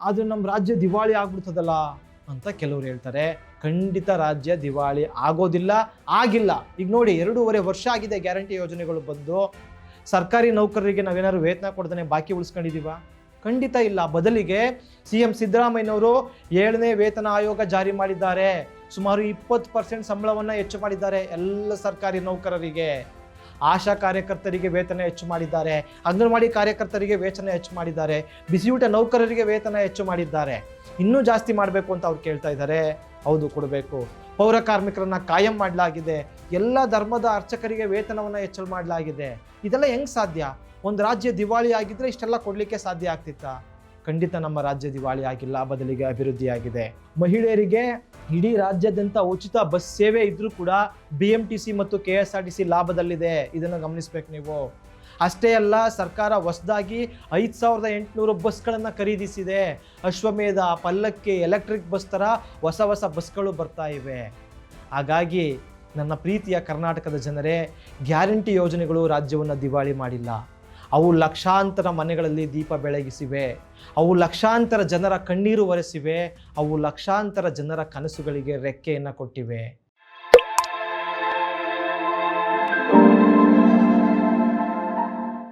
ಆದ್ರೆ ನಮ್ಮ ರಾಜ್ಯ ದಿವಾಳಿ ಆಗ್ಬಿಡ್ತದಲ್ಲ ಅಂತ ಕೆಲವರು ಹೇಳ್ತಾರೆ. ಖಂಡಿತ ರಾಜ್ಯ ದಿವಾಳಿ ಆಗೋದಿಲ್ಲ, ಆಗಿಲ್ಲ. ಈಗ ನೋಡಿ, ಎರಡೂವರೆ ವರ್ಷ ಆಗಿದೆ ಗ್ಯಾರಂಟಿ ಯೋಜನೆಗಳು ಬಂದು. ಸರ್ಕಾರಿ ನೌಕರರಿಗೆ ನಾವೇನಾದ್ರು ವೇತನ ಕೊಡ್ತಾನೆ ಬಾಕಿ ಉಳಿಸ್ಕೊಂಡಿದೀವ? ಖಂಡಿತ ಇಲ್ಲ. ಬದಲಿಗೆ ಸಿ ಎಂ ಸಿದ್ದರಾಮಯ್ಯನವರು ಏಳನೇ ವೇತನ ಆಯೋಗ ಜಾರಿ ಮಾಡಿದ್ದಾರೆ. ಸುಮಾರು ಇಪ್ಪತ್ತು ಪರ್ಸೆಂಟ್ ಸಂಬಳವನ್ನು ಹೆಚ್ಚು ಮಾಡಿದ್ದಾರೆ ಎಲ್ಲ ಸರ್ಕಾರಿ ನೌಕರರಿಗೆ. ಆಶಾ ಕಾರ್ಯಕರ್ತರಿಗೆ ವೇತನ ಹೆಚ್ಚು ಮಾಡಿದ್ದಾರೆ. ಅಂಗನವಾಡಿ ಕಾರ್ಯಕರ್ತರಿಗೆ ವೇತನ ಹೆಚ್ಚು ಮಾಡಿದ್ದಾರೆ. ಬಿಸಿಯೂಟ ನೌಕರರಿಗೆ ವೇತನ ಹೆಚ್ಚು ಮಾಡಿದ್ದಾರೆ. ಇನ್ನೂ ಜಾಸ್ತಿ ಮಾಡಬೇಕು ಅಂತ ಅವ್ರು ಕೇಳ್ತಾ ಇದ್ದಾರೆ. ಹೌದು, ಕೊಡಬೇಕು. ಪೌರ ಕಾರ್ಮಿಕರನ್ನ ಕಾಯಂ ಮಾಡಲಾಗಿದೆ. ಎಲ್ಲ ಧರ್ಮದ ಅರ್ಚಕರಿಗೆ ವೇತನವನ್ನು ಹೆಚ್ಚಳ ಮಾಡಲಾಗಿದೆ. ಇದೆಲ್ಲ ಹೆಂಗ್ ಸಾಧ್ಯ? ಒಂದು ರಾಜ್ಯ ದಿವಾಳಿ ಆಗಿದ್ರೆ ಇಷ್ಟೆಲ್ಲ ಕೊಡಲಿಕ್ಕೆ ಸಾಧ್ಯ ಆಗ್ತಿತ್ತಾ? ಖಂಡಿತ ನಮ್ಮ ರಾಜ್ಯ ದಿವಾಳಿ ಆಗಿಲ್ಲ ಬದಲಿಗೆ ಅಭಿವೃದ್ಧಿಯಾಗಿದೆ. ಮಹಿಳೆಯರಿಗೆ ಇಡೀ ರಾಜ್ಯಾದ್ಯಂತ ಉಚಿತ ಬಸ್ ಸೇವೆ ಇದ್ರೂ ಕೂಡ ಬಿ ಎಂ ಟಿ ಸಿ ಮತ್ತು K S R T C ಲಾಭದಲ್ಲಿದೆ. ಇದನ್ನು ಗಮನಿಸ್ಬೇಕು ನೀವು. ಅಷ್ಟೇ ಅಲ್ಲ, ಸರ್ಕಾರ ಹೊಸದಾಗಿ ಐದು ಸಾವಿರದ ಎಂಟುನೂರು ಬಸ್ಗಳನ್ನು ಖರೀದಿಸಿದೆ. ಅಶ್ವಮೇಧ, ಪಲ್ಲಕ್ಕಿ, ಎಲೆಕ್ಟ್ರಿಕ್ ಬಸ್ ಥರ ಹೊಸ ಹೊಸ ಬಸ್ಗಳು ಬರ್ತಾ ಇವೆ. ಹಾಗಾಗಿ ನನ್ನ ಪ್ರೀತಿಯ ಕರ್ನಾಟಕದ ಜನರೇ, ಗ್ಯಾರಂಟಿ ಯೋಜನೆಗಳು ರಾಜ್ಯವನ್ನು ದಿವಾಳಿ ಮಾಡಿಲ್ಲ. ಅವು ಲಕ್ಷಾಂತರ ಮನೆಗಳಲ್ಲಿ ದೀಪ ಬೆಳಗಿಸಿವೆ. ಅವು ಲಕ್ಷಾಂತರ ಜನರ ಕಣ್ಣೀರು ಒರೆಸಿವೆ. ಅವು ಲಕ್ಷಾಂತರ ಜನರ ಕನಸುಗಳಿಗೆ ರೆಕ್ಕೆಯನ್ನು ಕೊಟ್ಟಿವೆ.